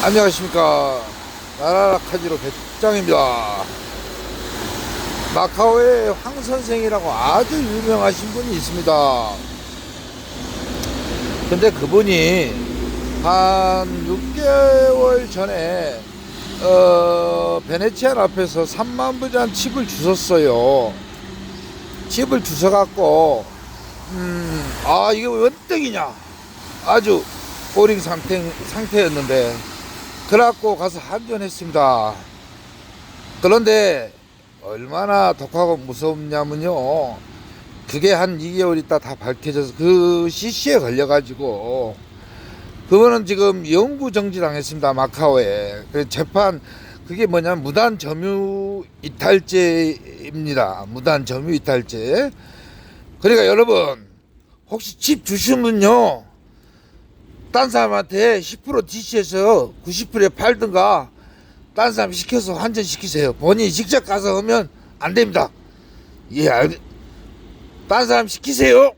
안녕하십니까. 나라라 카지로 배짱입니다. 마카오에 황 선생이라고 아주 유명하신 분이 있습니다. 근데 그분이 한 6개월 전에 어, 베네치안 앞에서 3만 부잔 칩을 주셨어요. 칩을 주셔갖고 음, 아 이게 원떡이냐. 아주 보링 상태, 상태였는데 그래갖고 가서 한전했습니다. 그런데 얼마나 독하고 무섭냐면요. 그게 한 2개월 있다 다 밝혀져서 그 CC에 걸려가지고 그거는 지금 영구 정지 당했습니다. 마카오에. 그 재판 그게 뭐냐면 무단 점유 이탈죄입니다. 무단 점유 이탈죄. 그러니까 여러분 혹시 집 주시면요. 딴 사람한테 10% DC에서 90%에 팔든가 딴 사람 시켜서 환전 시키세요. 본인이 직접 가서 하면 안 됩니다. 예, 알, 딴 사람 시키세요.